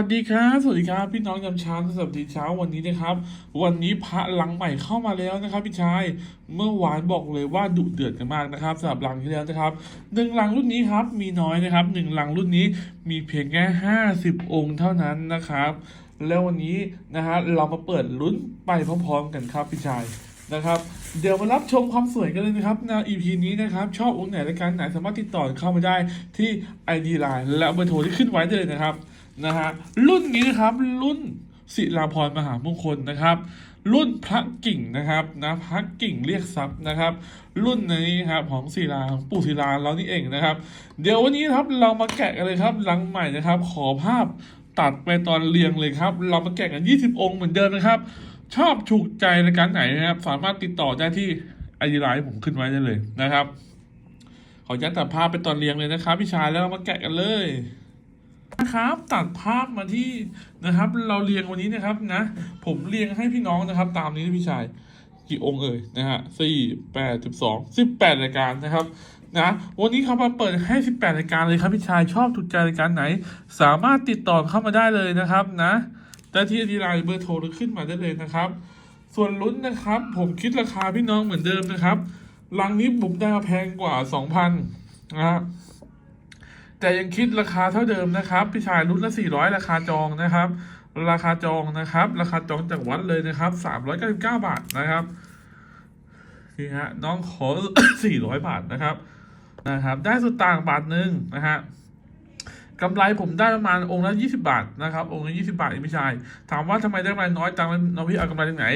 สวัสดีครับ สวัสดีครับ พี่น้องยามเช้าสวัสดีเช้าวันนี้นะครับ วันนี้พระลังใหม่เข้ามาแล้วนะครับ พี่ชาย เมื่อวานบอกเลยว่าดุเดือดกันมากนะครับสำหรับลังที่แล้วนะครับหนึ่งลังรุ่นนี้ครับมีน้อยนะครับหนึ่งลังรุ่นนี้มีเพียงแค่ห้าสิบองค์เท่านั้นนะครับ แล้ววันนี้นะฮะเรามาเปิดลุ้นไปพร้อมๆ กันครับพี่ชายนะครับเดี๋ยวมารับชมความสวยกันเลยนะครับใน EP นี้นะครับ ชอบองค์ไหนรายการไหนสามารถติดต่อเข้ามาได้ที่ ID Line และเบอร์โทรที่ขึ้นไว้ได้เลยนะครับ นะฮะรุ่นนี้นะครับรุ่นศิลาพรมหามงคลนะครับ รุ่นพระกิ่งนะครับนะพระกิ่งเรียกทรัพย์นะครับ รุ่นนี้ครับของศิลาของปู่ศิลาเรานี่เองนะครับ เดี๋ยววันนี้ครับเรามาแกะกันเลยครับหลังใหม่นะครับ ขอภาพตัดไปตอนเรียงเลยครับ เรามาแกะกัน 20 องค์เหมือนเดิมนะครับ ชอบถูกใจรายการไหนนะครับ สามารถติดต่อได้ที่ไอดีไลน์ผมขึ้นไว้ได้เลยนะครับ ขออนุญาตตัดภาพไปตอนเรียงเลยนะครับพี่ชายแล้วเรามาแกะกันเลย นะครับตัดภาพมาที่นะครับ เราเรียงวันนี้นะครับนะ ผมเรียงให้พี่น้องนะครับ ตามนี้นะพี่ชายกี่องค์เอ่ยนะฮะสี่แปดสิบสองสิบแปดรายการนะครับนะวันนี้เขามาเปิดให้สิบแปดรายการเลยครับพี่ชายชอบถูกใจรายการไหน สามารถติดต่อเข้ามาได้เลยนะครับนะได้ที่ดีไลน์เบอร์โทรขึ้นมาได้เลยนะครับ ส่วนลุ้นนะครับ ผมคิดราคาพี่น้องเหมือนเดิมนะครับลังนี้ผมได้แพงกว่าสองพันนะครับ แต่ยังคิดราคาเท่าเดิมนะครับ พี่ชายรุ่นละสี่ร้อยราคาจองนะครับ ราคาจองนะครับ ราคาจองจากวัดเลยนะครับสามร้อยเก้าสิบาทนะครับนี่ฮะน้องขอสี่ร้อยบาทนะครับนะครับ ได้สุดต่างบาทหนึ่งนะฮะกำไรผมได้ประมาณองค์ละยี่สิบาทนะครับ องค์ละยี่สิบาทเองพี่ชาย ถามว่าทำไมได้กำไรน้อยจังน้องพี่เอากำไรจากไหน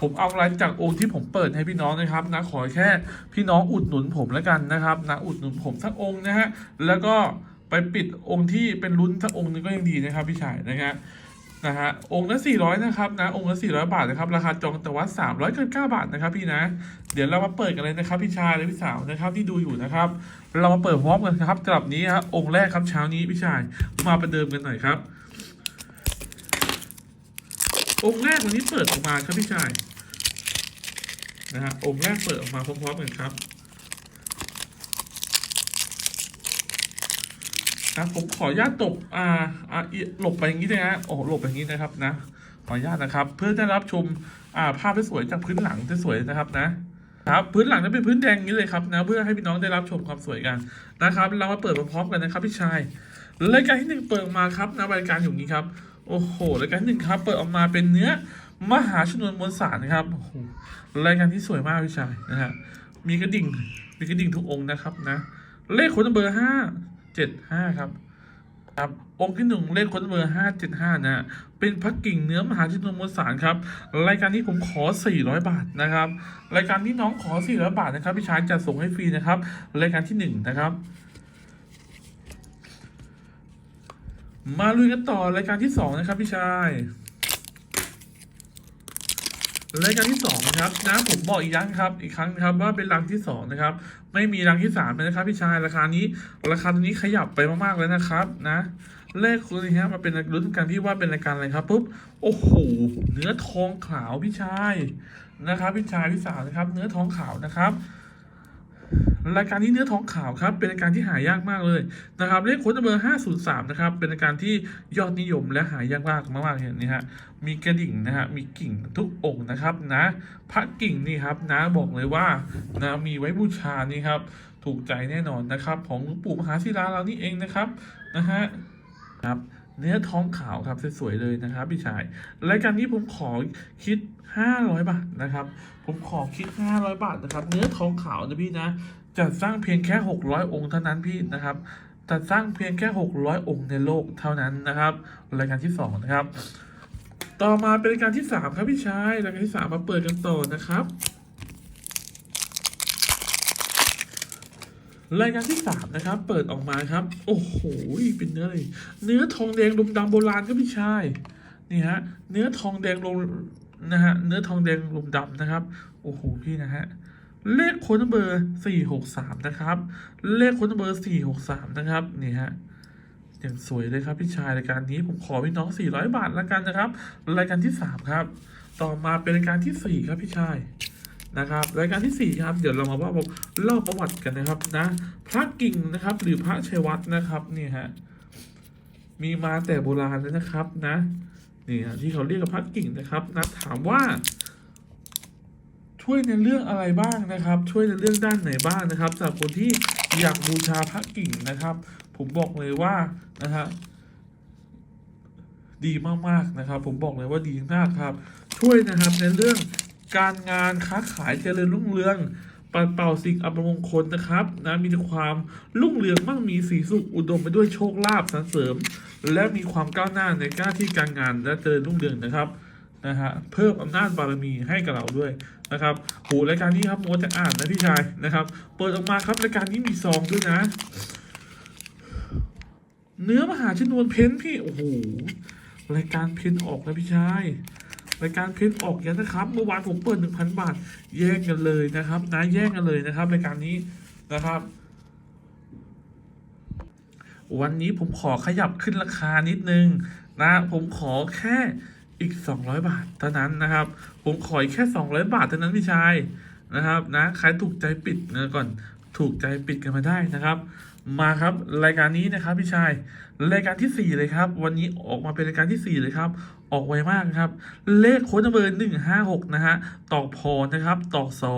ผมเอากำไรจากองค์ที่ผมเปิดให้พี่น้องนะครับนะขอแค่พี่น้องอุดหนุนผมแล้วกันนะครับนะอุดหนุนผมสักองค์นะฮะแล้วก็ ไปปิดองค์ที่เป็นลุ้นสักองค์หนึงก็ยังดีนะครับพี่ชายนะฮะนะฮะองค์ละ400 นะครับนะองค์ละ400 บาทนะครับ ราคาจองแต่ว่า399บาทนะครับพี่นะ เดี๋ยวเรามาเปิดกันเลยนะครับพี่ชายและพี่สาวนะครับที่ดูอยู่นะครับ เรามาเปิดพร้อมกันครับสำหรับนี้ครับองค์แรกครับเช้านี้พี่ชายมาประเดิมกันหน่อยครับ องค์แรกวันนี้เปิดออกมาครับพี่ชายนะฮะองค์แรกเปิดออกมาพร้อมๆกันครับ นะผมขออนุญาตตบอ่าอ่าหลบไปอย่างนี้เลยนะโอ้โหหลบไปอย่างนี้นะครับนะ ขออนุญาตนะครับ เพื่อได้รับชมอ่าภาพที่สวยจากพื้นหลังที่สวยนะครับนะครับพื้นหลังจะเป็นพื้นแดงนี้เลยครับนะเพื่อให้พี่น้องได้รับชมความสวยกันนะครับ เรามาเปิดพร้อมกันนะครับพี่ชายรายการที่หนึ่งเปิดมาครับนะรายการอยู่นี้ครับโอ้โหรายการที่หนึ่งครับ เปิดออกมาเป็นเนื้อมหาชนวนมวลสารนะครับโอ้โหรายการที่สวยมากพี่ชายนะฮะมีกระดิ่งมีกระดิ่งทุกองค์นะครับนะ เลขคนเบอร์ห้า เจ็ดห้าครับครับองค์ที่หนึ่งเลขค้นเบอร์ห้าเจ็ดห้านะ เป็นพักกิ่งเนื้อมหาชนมวลสารครับ รายการนี้ผมขอ400บาทนะครับ รายการที่น้องขอ400บาทนะครับพี่ชายจะส่งให้ฟรีนะครับ รายการที่หนึ่งนะครับมาลุยกันต่อรายการที่สองนะครับพี่ชาย รายการที่สองนะครับนะผมบอกอีกครั้งครับอีกครั้งครับว่าเป็นรังที่สองนะครับไม่มีรังที่สามเลยนะครับ พี่ชายราคานี้ราคาตัวนี้ขยับไปมากๆเลยนะครับนะเลขคุณนี่ฮะมาเป็นรุ่นกันที่ว่าเป็นรายการอะไรครับปุ๊บโอ้โหเนื้อทองขาวพี่ชายนะครับ พี่ชายพี่สาวนะครับ เนื้อทองขาวนะครับ รายการนี้เนื้อทองขาวครับเป็นรายการที่หายากมากเลยนะครับเลขค้ดเบอร์503นะครับเป็นรายการที่ยอดนิยมและหายากมากมากๆเลยนี่ฮะมีกระดิ่งนะฮะมีกิ่งทุกองค์นะครับนะพระกิ่งนี่ครับนะบอกเลยว่านะมีไว้บูชานี่ครับถูกใจแน่นอนนะครับ ของหลวงปู่มหาศิลาเรานี่เองนะครับนะฮะครับเนื้อท้องขาวครับสวยๆเลยนะครับพี่ชายรายการนี้ผมขอคิด 500 บาทนะครับ ผมขอคิด 500 บาทนะครับ เนื้อท้องขาวนะพี่นะ จัดสร้างเพียงแค่ 600 องค์เท่านั้นพี่นะครับจัดสร้างเพียงแค่ 600 องค์ในโลกเท่านั้นนะครับ รายการที่สองนะครับ ต่อมาเป็นรายการที่สามครับพี่ชายรายการที่สามมาเปิดกันต่อนะครับ รายการที่สามนะครับ เปิดออกมาครับ โอ้โหเป็นเนื้อเลยเนื้อทองแดงลมดำโบราณครับพี่ชายนี่ฮะเนื้อทองแดงลมนะฮะเนื้อทองแดงลมดำนะครับโอ้โหพี่นะฮะ เลขค้ดเบอร์สี่หกสามนะครับ เลขค้ดเบอร์สี่หกสามนะครับ นี่ฮะอย่างสวยเลยครับพี่ชายรายการนี้ผมขอพี่น้อง 400 บาทล้วกันนะครับ รายการที่ 3 ครับ ต่อมาเป็นรายการทีสี่4 ครับพี่ชายนะครับ รายการทีสี่ 4 ครับ เดี๋ยวเรามาว่าเล่าประวัติกันนะครับนะ พระกิ่งนะครับ หรือพระชัยวัฒน์นะครับนี่ฮะมีมาแต่โบราณแล้วนะครับนะนี่ฮะที่เขาเรียกกันพระกิ่งนะครับนะถามว่า ช่วยในเรื่องอะไรบ้างนะครับ ช่วยในเรื่องด้านไหนบ้างนะครับสำหรับคนที่อยากบูชาพระกิ่งนะครับ ผมบอกเลยว่านะฮะดีมากๆนะครับ ผมบอกเลยว่าดีมากครับ ช่วยนะครับในเรื่องการงานค้าขายเจริญรุ่งเรืองปัดเป่าสิ่งอัปมงคลนะครับนะมีความรุ่งเรืองมั่งมีสีสุขอุดมไปด้วยโชคลาภสรรเสริม และมีความก้าวหน้าในหน้าที่การงานและเจริญรุ่งเรืองนะครับ นะฮะเพิ่มอำนาจบารมีให้กับเราด้วยนะครับโหรายการนี้ครับโมจะอ่านนะพี่ชายนะครับ เปิดออกมาครับรายการนี้มีซองด้วยนะ เนื้อมหาชนวนเพ้นท์พี่โอ้โหรายการเพ้นท์ออกนะพี่ชายรายการเพ้นท์ออกยังนะครับ เมื่อวานผมเปิดหนึ่งพันบาท แย่งกันเลยนะครับนะแย่งกันเลยนะครับรายการนี้นะครับ วันนี้ผมขอขยับขึ้นราคานิดนึงนะ ผมขอแค่ อีก 200 บาทเท่านั้นนะครับ ผมขออีกแค่ 200 บาทเท่านั้นพี่ชายนะครับนะใครถูกใจปิดนก่อนถูกใจปิดกันมาได้นะครับ มาครับรายการนี้นะครับพี่ชายรายการที่ 4 เลยครับ วันนี้ออกมาเป็นรายการที่ 4 เลยครับ ออกไวมากครับ เลขโค้ดเบอร์หนึ่งห้าหกนะฮะตอกพอนะครับตอกสอ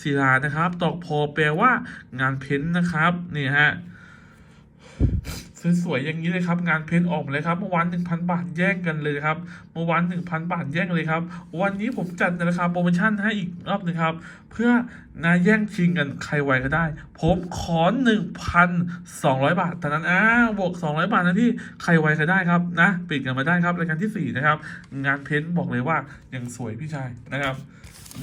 ศิลานะครับตอกพอแปลว่างานเพ้นนะครับนี่ฮะ สวยๆอย่างนี้เลยครับ งานเพ้นท์ออกเลยครับเมื่อวานหนึ่งพันบาทแย่งกันเลยครับเมื่อวานหนึ่งพันบาทแย่งเลยครับ วันนี้ผมจัดในราคาโปรโมชั่นให้อีกรอบหนึ่งครับ เพื่อนาแย่งชิงกันใครไวก็ได้ ผมขอหนึ่งพันสองร้อยบาทเท่านั้นอ่าบวกสองร้อยบาทนะพี่ใครไวก็ได้ครับนะปิดกันมาได้ครับรายการที่สี่นะครับ งานเพ้นท์บอกเลยว่ายังสวยพี่ชายนะครับ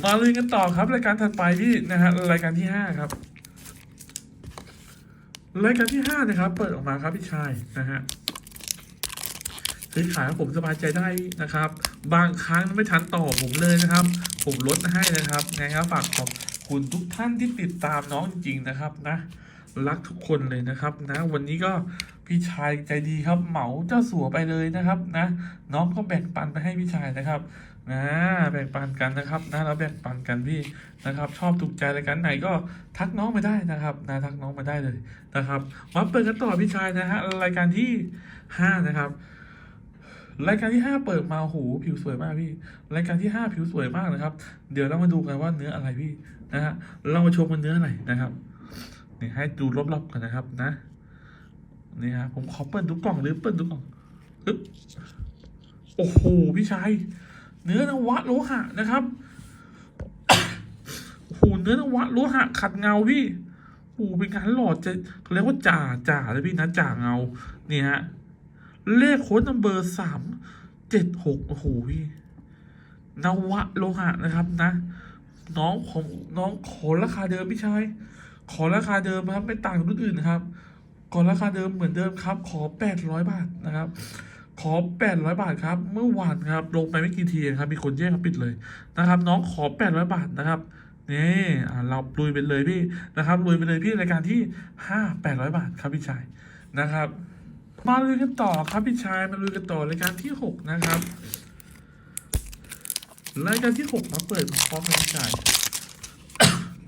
มาเลยกันต่อครับรายการถัดไปพี่นะฮะรายการที่ห้าครับ รายการที่ห้านะครับ เปิดออกมาครับพี่ชายนะฮะซื้อขายให้ผมสบายใจได้นะครับ บางครั้งไม่ทันต่อผมเลยนะครับ ผมลดให้นะครับไงครับฝากขอบคุณทุกท่านที่ติดตามน้องจริงๆนะครับนะรักทุกคนเลยนะครับนะ วันนี้ก็พี่ชายใจดีครับเหมาเจ้าสัวไปเลยนะครับนะ น้องก็แบ่งปันไปให้พี่ชายนะครับ นะแบ่งปันกันนะครับนะแล้วแบ่งปันกันพี่นะครับ ชอบถูกใจรายการไหนก็ทักน้องมาได้นะครับนะทักน้องมาได้เลยนะครับมาเปิดกันต่อพี่ชายนะฮะรายการที่ห้านะครับรายการที่ห้าเปิดมาโอ้โหผิวสวยมากพี่ รายการที่ห้าผิวสวยมากนะครับ เดี๋ยวเรามาดูกันว่าเนื้ออะไรพี่นะฮะเรามาชมกันเนื้ออะไรนะครับนี่ให้ดูรอบๆกันนะครับนะนี่ฮะผมขอเปิดดูกล่องหรือเปิดดูกล่องโอ้โหพี่ชาย เนื้อนวะโลหะนะครับโอ้โหเนื้อนวะโลหะขัดเงาพี่โอ้โหเป็นการหล่อจะเขาเรียกว่าจ่าจ่าเลยพี่นะจ่าเงาเนี่ยฮะเลขโค้ดนัมเบอร์สามเจ็ดหกโอ้โหพี่นวะโลหะนะครับนะ น้องของน้องขอราคาเดิมพี่ชายขอราคาเดิมครับไม่ต่างกับรุ่นอื่นนะครับขอราคาเดิมเหมือนเดิมครับ ขอแปดร้อยบาทนะครับ ขอแปดร้อยบาทครับ เมื่อวานครับ ลงไปไม่กี่ทีครับ มีคนแย่งครับปิดเลยนะครับ น้องขอแปดร้อยบาทนะครับนี่เราลุยไปเลยพี่นะครับลุยไปเลยพี่รายการที่ห้าแปดร้อยบาทครับพี่ชายนะครับ มาลุยกันต่อครับพี่ชายมาลุยกันต่อรายการที่หกนะครับรายการที่หกมาเปิดพร้อมกันพี่ชาย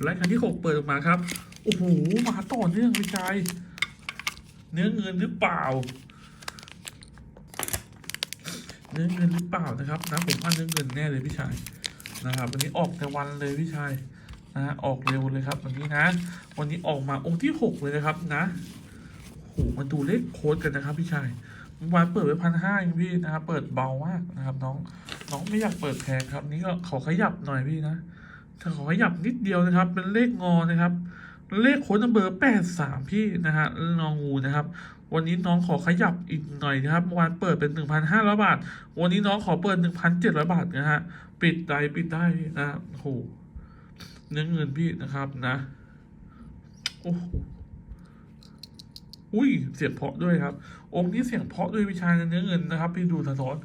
รายการที่หกเปิดออกมาครับโอ้โหมาต่อเนื่องพี่ชายเนื้อเงินหรือเปล่า เนื้อเงินหรือเปล่านะครับนะผมว่าเนื้อเงินแน่เลยพี่ชายนะครับวันนี้ออกแต่วันเลยพี่ชายนะฮะออกเร็วเลยครับวันนี้นะ วันนี้ออกมาองค์ที่หกเลยนะครับนะโหมาดูเลขโค้ดกันนะครับ พี่ชายวานเปิดไปพันห้าเองพี่นะครับเปิดเบามากนะครับ น้องน้องไม่อยากเปิดแพงครับ นี่ก็ขอขยับหน่อยพี่นะถ้าขอขยับนิดเดียวนะครับ เป็นเลขงอนะครับ เลขโค้ดเบอร์แปดสามพี่นะฮะงองูนะครับ วันนี้น้องขอขยับอีกหน่อยนะครับวานเปิดเป็นหนึ่งพันห้าร้อยบาท วันนี้น้องขอเปิดหนึ่งพันเจ็ดร้อยบาทนะฮะ ปิดได้ปิดได้นะโอ้โหเนื้อเงินพี่นะครับนะโอ้โหอุ้ยเสียงเพาะด้วยครับ องค์นี้เสียงเพาะด้วยวิชาเนื้อเงินนะครับ พี่ดูสะท้อน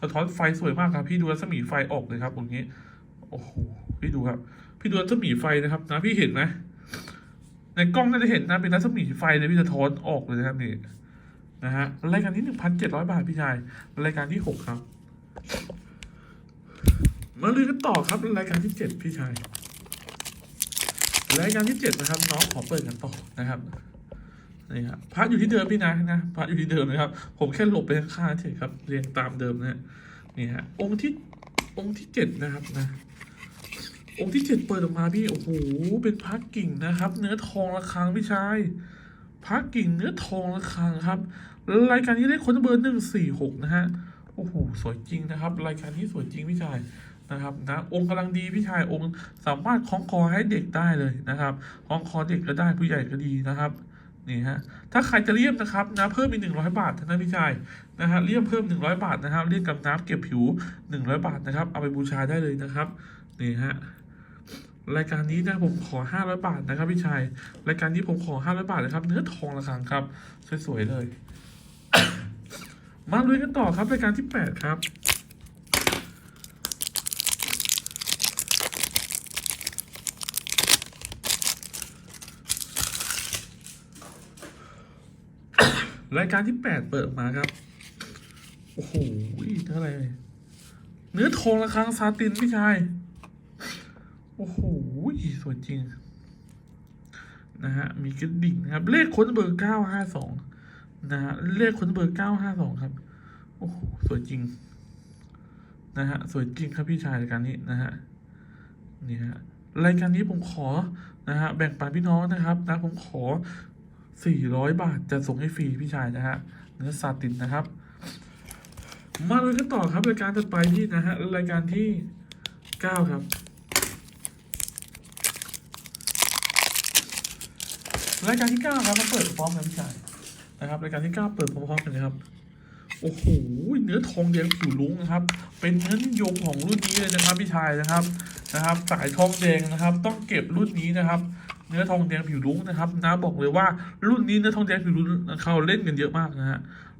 สะท้อนไฟสวยมากครับ พี่ดูรัศมีไฟออกเลยครับตรงนี้ โอ้โหพี่ดูครับ พี่ดูรัศมีไฟนะครับ นะพี่เห็นไหม ในกล้องน่าจะเห็นนะเป็นรัศมีไฟเลยพี่สะท้อนออกเลยนะครับนี่นะฮะรายการที่หนึ่งพันเจ็ดร้อยบาทพี่ชายรายการที่หกครับมาลุยกันต่อครับรายการที่เจ็ดพี่ชายรายการที่เจ็ดนะครับ น้องขอเปิดกันต่อนะครับนี่ครับพระอยู่ที่เดิมพี่นะนะพระอยู่ที่เดิมนะครับ ผมแค่หลบไปข้างๆเฉยครับ เรียงตามเดิมนะนี่ฮะองค์ที่องค์ที่เจ็ดนะครับนะ องค์ที่เจ็ดเปิดออกมาพี่ โอ้โห เป็นพระกิ่งนะครับ เนื้อทองระฆังพี่ชายพระกิ่งเนื้อทองระฆังครับ รายการนี้ได้คนเบอร์หนึ่งสี่หกนะฮะ โอ้โห สวยจริงนะครับ รายการนี้สวยจริงพี่ชายนะครับนะองค์กำลังดีพี่ชายองค์สามารถคล้องคอให้เด็กได้เลยนะครับคล้องคอเด็กก็ได้ผู้ใหญ่ก็ดีนะครับนี่ฮะถ้าใครจะเลี่ยมนะครับนะเพิ่มอีกหนึ่งร้อยบาทนะพี่ชายนะฮะเลี่ยมเพิ่มหนึ่งร้อยบาทนะครับเลี่ยมกับน้ำเก็บผิวหนึ่งร้อยบาทนะครับเอาไปบูชาได้เลยนะครับนี่ฮะ รายการนี้นะผมขอ 500 บาทนะครับพี่ชาย รายการนี้ผมขอ 500 บาทนะครับ เนื้อทองระฆังครับ สวยๆเลย มาลุยกันต่อครับ รายการที่ 8 ครับ รายการที่ 8 เปิดมาครับ โอ้โหเท่าไหร่เนื้อทองระฆังซาตินพี่ชาย โอ้โหสวยจริง นะฮะ มีกระดิ่งนะครับ เลขค้นเบอร์เก้าห้าสองนะฮะ เลขค้นเบอร์เก้าห้าสองครับ โอ้โห สวยจริง นะฮะ สวยจริงครับพี่ชายรายการนี้นะฮะ นี่ฮะ รายการนี้ผมขอ นะฮะ แบ่งปันพี่น้องนะครับนะ ผมขอสี่ร้อยบาทจะส่งให้ฟรีพี่ชายนะฮะ เนื้อซาตินนะครับ มาเลยกันต่อครับรายการต่อไปที่นะฮะ รายการที่เก้าครับ รายการที่เก้าครับมาเปิดพร้อมกันพี่ชายนะครับรายการที่เก้าเปิดพร้อมๆกันเลยครับโอ้โหเนื้อทองแดงผิวลุ้งนะครับ เป็นเนื้อนิยมของรุ่นนี้เลยนะครับพี่ชายนะครับนะครับ สายทองแดงนะครับ ต้องเก็บรุ่นนี้นะครับ เนื้อทองแดงผิวลุ้งนะครับนะบอกเลยว่ารุ่นนี้เนื้อทองแดงผิวลุ้งเขาเล่นกันเยอะมากนะฮะ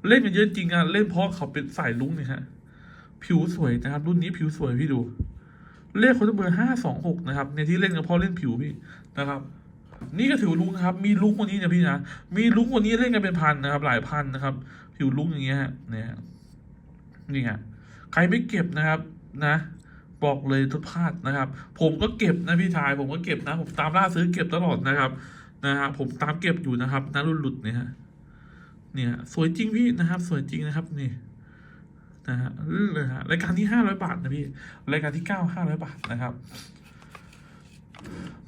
เล่นกันเยอะจริงอะเล่นเพราะเขาเป็นสายลุ้งเนี่ยฮะผิวสวยนะครับ รุ่นนี้ผิวสวยพี่ดูเลขคนเบอร์ห้าสองหกนะครับในที่เล่นกันเพราะเล่นผิวพี่นะครับ นี่ก็ถือลุงครับ มีลุงคนนี้นะพี่นะ มีลุงคนนี้เล่นกันเป็นพันนะครับ หลายพันนะครับ ผิวลุงอย่างเงี้ยเนี่ยนี่ฮะใครไม่เก็บนะครับ นะ บอกเลยทุกพลาดนะครับ ผมก็เก็บนะพี่ชาย ผมก็เก็บนะ ผมตามล่าซื้อเก็บตลอดนะครับ นะฮะผมตามเก็บอยู่นะครับนะรุ่นหลุดเนี่ยฮะเนี่ย สวยจริงพี่นะครับ สวยจริงนะครับนี่นะฮะเลยฮะรายการที่ห้าร้อยบาทนะพี่ รายการที่เก้าห้าร้อยบาทนะครับ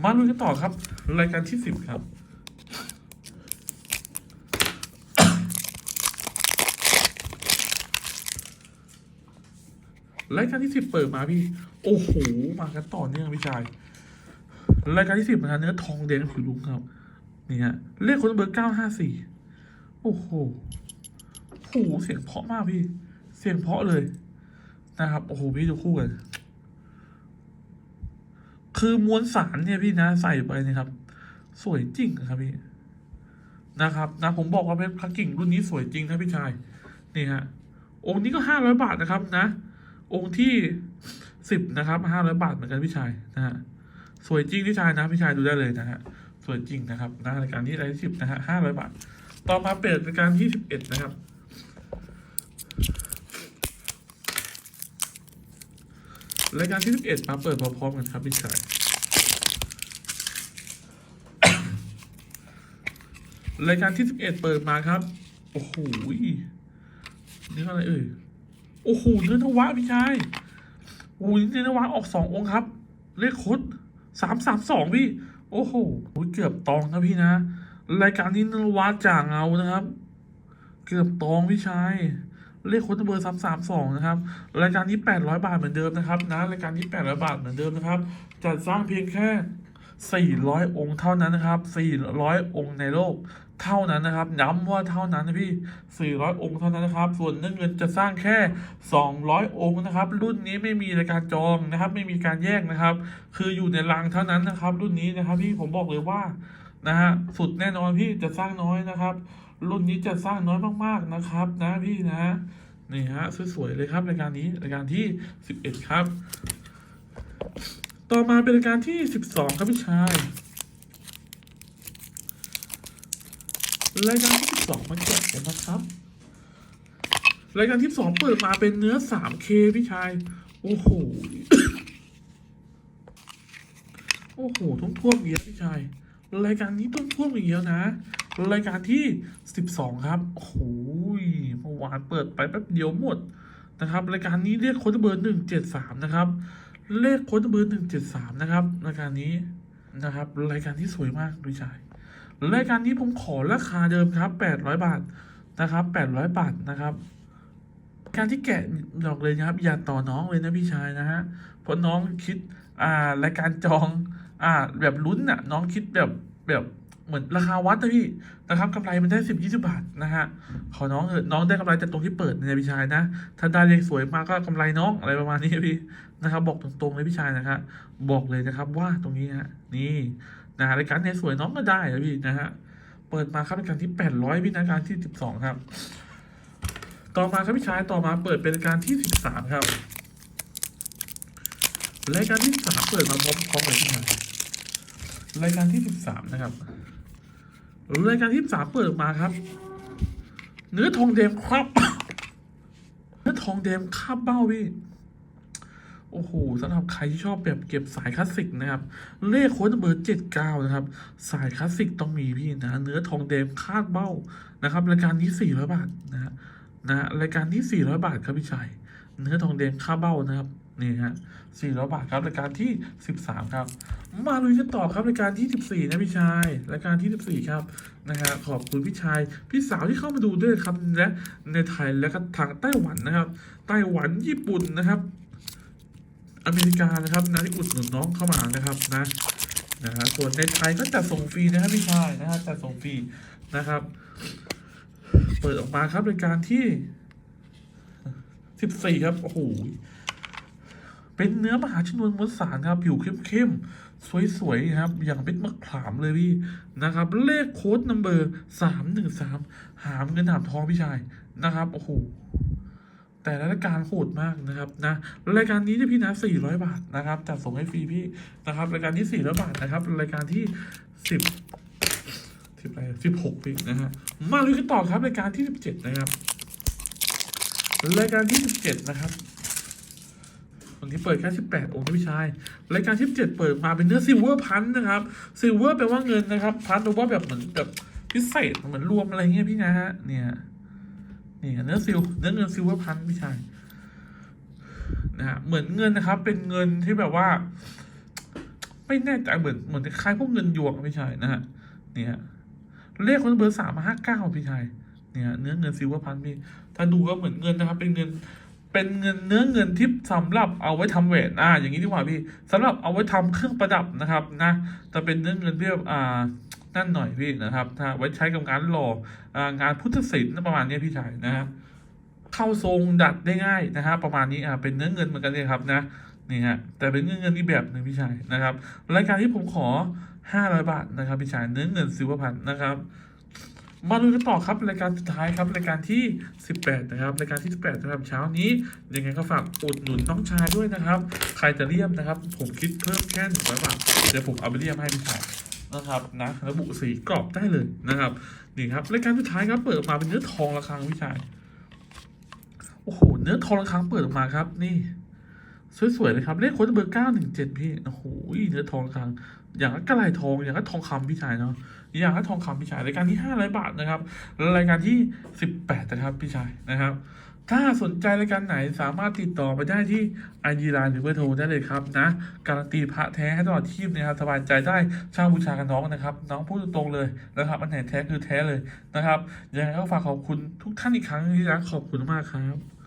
มาลุยกันต่อครับ รายการที่สิบครับ รายการที่สิบเปิดมาพี่ โอ้โห มากันต่อเนื่องพี่ชาย รายการที่สิบนะเนื้อทองแดงผิวลุงครับ นี่ฮะเลขคนเบอร์เก้าห้าสี่โอ้โหโอ้โหเสียงเพราะมากพี่ เสียงเพราะเลยนะครับ โอ้โห พี่ดูคู่กัน คือมวลสารเนี่ยพี่นะใส่ไปนะครับ สวยจริงครับพี่นะครับนะผมบอกว่าเป็นพระกิ่งรุ่นนี้สวยจริงนะพี่ชายนี่ฮะองค์นี้ก็ห้าร้อยบาทนะครับนะ องค์ที่สิบนะครับห้าร้อยบาทเหมือนกันพี่ชายนะฮะสวยจริงพี่ชายนะพี่ชายดูได้เลยนะฮะสวยจริงนะครับนะรายการที่รายที่สิบนะฮะห้าร้อยบาท ต่อมาเปิดรายการที่สิบเอ็ดนะครับรายการที่สิบเอ็ดมาเปิดพร้อมๆกันครับพี่ชาย รายการที่สิบเอ็ดเปิดมาครับ โอ้โหเนื้ออะไรเอ่ย โอ้โหเนื้อนวะพี่ชายโอ้โหเนื้อนวะออกสององค์ครับ เลขคดสามสามสองพี่ โอ้โหเกือบตองนะพี่นะ รายการนี้นวะจ่างเงานะครับ เกือบตองพี่ชาย เลขค้ดเบอร์สามสามสองนะครับ รายการนี้แปดร้อยบาทเหมือนเดิมนะครับนะ รายการนี้แปดร้อยบาทเหมือนเดิมนะครับ จัดสร้างเพียงแค่สี่ร้อยองค์เท่านั้นนะครับสี่ร้อยองค์ในโลก เท่านั้นนะครับ ย้ำว่าเท่านั้นนะพี่สี่ร้องค์เท่านั้นนะครับ ส่วนเรื่องเงินจะสร้างแค่สองร้องค์นะครับ รุ่นนี้ไม่มีรายการจองนะครับ ไม่มีการแยกนะครับ คืออยู่ในรังเท่านั้นนะครับ รุ่นนี้นะครับ พี่ผมบอกเลยว่านะฮะสุดแน่นอนพี่จะสร้างน้อยนะครับ รุ่นนี้จะสร้างน้อยมากๆนะครับ นะพี่นะนี่ฮะสวยๆเลยครับรายการนี้รายการที่สิบเอ็ดครับ ต่อมาเป็นรายการที่สิบสองครับพี่ชาย รายการที่สองมาแกะกันนะครับรายการที่สองเปิดมาเป็นเนื้อสามเคพี่ชาย โอ้โห โอ้โหท่วมท่วมๆอีกแล้วพี่ชาย รายการนี้ท่วมท่วมๆอีกแล้วนะ รายการที่สิบสองครับ โอ้โหเมื่อวานเปิดไปแป๊บเดียวหมดนะครับ รายการนี้เรียกโค้ดเบอร์หนึ่งเจ็ดสามนะครับ เลขโค้ดเบอร์หนึ่งเจ็ดสามนะครับ รายการนี้นะครับ รายการที่สวยมากดูชาย รายการนี้ผมขอราคาเดิมครับแปดร้อยบาทนะครับแปดร้อยบาทนะครับ การที่แกะบอกเลยนะครับ อย่าต่อน้องเลยนะพี่ชายนะฮะเพราะน้องคิดอ่ารายการจองอ่าแบบลุ้นน่ะน้องคิดแบบแบบเหมือนราคาวัดนะพี่นะครับกำไรมันได้สิบยี่สิบาทนะฮะขอน้องเถอะน้องได้กำไรจากตรงที่เปิดเนี่ยพี่ชายนะถ้าได้เลขสวยมากก็กำไรน้องอะไรประมาณนี้พี่นะครับ บอกตรงๆเลยพี่ชายนะครับบอกเลยนะครับว่าตรงนี้ฮะนี่ นะฮะรายการเนี่ยสวยน้องก็ได้นะพี่นะฮะเปิดมาครับรายการที่แปดร้อยพี่นะการที่สิบสองครับ ต่อมาครับพี่ชายต่อมาเปิดเป็นรายการที่สิบสามครับรายการที่สามเปิดมาพร้อมพร้อมกับที่ไหนรายการที่สิบสามนะครับรายการที่สามเปิดมาครับ เนื้อทองแดงครับ เนื้อทองแดงคาบเบ้าพี่ โอ้โหสำหรับใครที่ชอบแบบเก็บสายคลาสสิกนะครับ เลขโค้ดเบอร์เจ็ดเก้านะครับ สายคลาสสิกต้องมีพี่นะ เนื้อทองแดงคาดเบ้านะครับ รายการนี้สี่ร้อยบาทนะฮะนะรายการที่สี่ร้อยบาทครับพี่ชายเนื้อทองแดงค่าเบ้านะครับนี่ฮะสี่ร้อยบาทครับรายการที่สิบสามครับ มาลุยกันต่อครับรายการที่สิบสี่นะพี่ชายรายการที่สิบสี่ครับนะฮะขอบคุณพี่ชายพี่สาวที่เข้ามาดูด้วยครับและในไทยและก็ทางไต้หวันนะครับ ไต้หวันญี่ปุ่นนะครับ อเมริกานะครับนะที่อุดหนุนน้องเข้ามานะครับนะนะฮะส่วนในไทยก็จัดส่งฟรีนะครับพี่ชายนะฮะจัดส่งฟรีนะครับ เปิดออกมาครับรายการที่สิบสี่ครับโอ้โหเป็นเนื้อมหาชนวนมวลสารครับผิวเข้มๆสวยๆครับ อย่างเป็นมะขามเลยพี่นะครับ เลขโค้ดนัมเบอร์สามหนึ่งสามหามเงินหามทองพี่ชายนะครับโอ้โห แต่ละรายการโหดมากนะครับนะรายการนี้เนี่พี่นะสี่ร้อยบาทนะครับจัดส่งให้ฟรีพี่นะครับ รายการที่สี่ร้อยบาทนะครับ รายการที่สิบสิบอะไรสิบหกปีนะฮะมาลุยกันต่อครับรายการที่สิบเจ็ดนะครับรายการที่สิบเจ็ดนะครับวันนี้เปิดแค่สิบแปดองค์นะพี่ชาย รายการที่เจ็ดเปิดมาเป็นเนื้อซิลเวอร์พันนะครับซิลเวอร์แปลว่าเงินนะครับ พันแปลว่าแบบเหมือนแบบพิเศษเหมือนรวมอะไรเงี้ยพี่นะฮะเนี่ย นี่เนื้อซิลเนื้อเงินซิลเวอร์พันพี่ชายนะฮะเหมือนเงินนะครับ เป็นเงินที่แบบว่า ไม่แน่ใจเหมือนเหมือนคล้ายพวกเงินหยวกพี่ชายนะฮะเนี่ยเลขคนเบอร์สามห้าเก้าพี่ชายเนี่ยเนื้อเงินซิลเวอร์พันพี่ถ้าดูก็เหมือนเงินนะครับ เป็นเงินเป็นเงินเนื้อเงินที่สำหรับเอาไว้ทำแหวนอ่า อย่างนี้ดีกว่าพี่สำหรับเอาไว้ทำเครื่องประดับนะครับ นะจะเป็นเนื้อเงินที่แบบอ่า นั่นหน่อยพี่นะครับ ถ้าไว้ใช้กับงานหล่ออ่างานพุทธศิลป์ประมาณนี้พี่ชายนะฮะเข้าทรงดัดได้ง่ายนะฮะประมาณนี้อ่าเป็นเนื้อเงินเหมือนกันเลยครับนะนี่ฮะแต่เป็นเนื้อเงินที่แบบหนึ่งพี่ชายนะครับ รายการที่ผมขอห้าร้อยบาทนะครับพี่ชายเนื้อเงินซิลเวอร์พันนะครับมาดูกันต่อครับรายการสุดท้ายครับรายการที่ 18 นะครับรายการที่ 18นะครับเช้านี้ยังไงก็ฝากอุดหนุนน้องชายด้วยนะครับ ใครจะเลี่ยมนะครับ ผมคิดเพิ่มแค่หนึ่งร้อยบาทเดี๋ยวผมเอาไปเลี่ยมให้พี่ชาย นะครับนะระบุสีกรอบได้เลยนะครับนี่ครับรายการสุดท้ายครับเปิดมาเป็นเนื้อทองระฆังพี่ชายโอ้โหเนื้อทองระฆังเปิดออกมาครับ นี่ สวยๆเลยครับเลขโค้ดเบอร์เก้าหนึ่งเจ็ดพี่โอ้โหเนื้อทองระฆัง อย่างก็กระไรทองอย่างก็ทองคำพี่ชายเนาะอย่างก็ทองคำพี่ชายรายการที่ห้าร้อยบาทนะครับรายการที่สิบแปดนะครับพี่ชายนะครับ ถ้าสนใจรายการไหนสามารถติดต่อไปได้ที่ไอจีไลน์หรือเบอร์โทรได้เลยครับนะ การันตีพระแท้ให้ตลอดทีพนะครับสบายใจได้ช่าบูชากันน้องนะครับ น้องพูดตรงเลยนะครับอันไหนแท้คือแท้เลยนะครับยังไงก็ฝากขอบคุณทุกท่านอีกครั้งที่รักขอบคุณมากครับ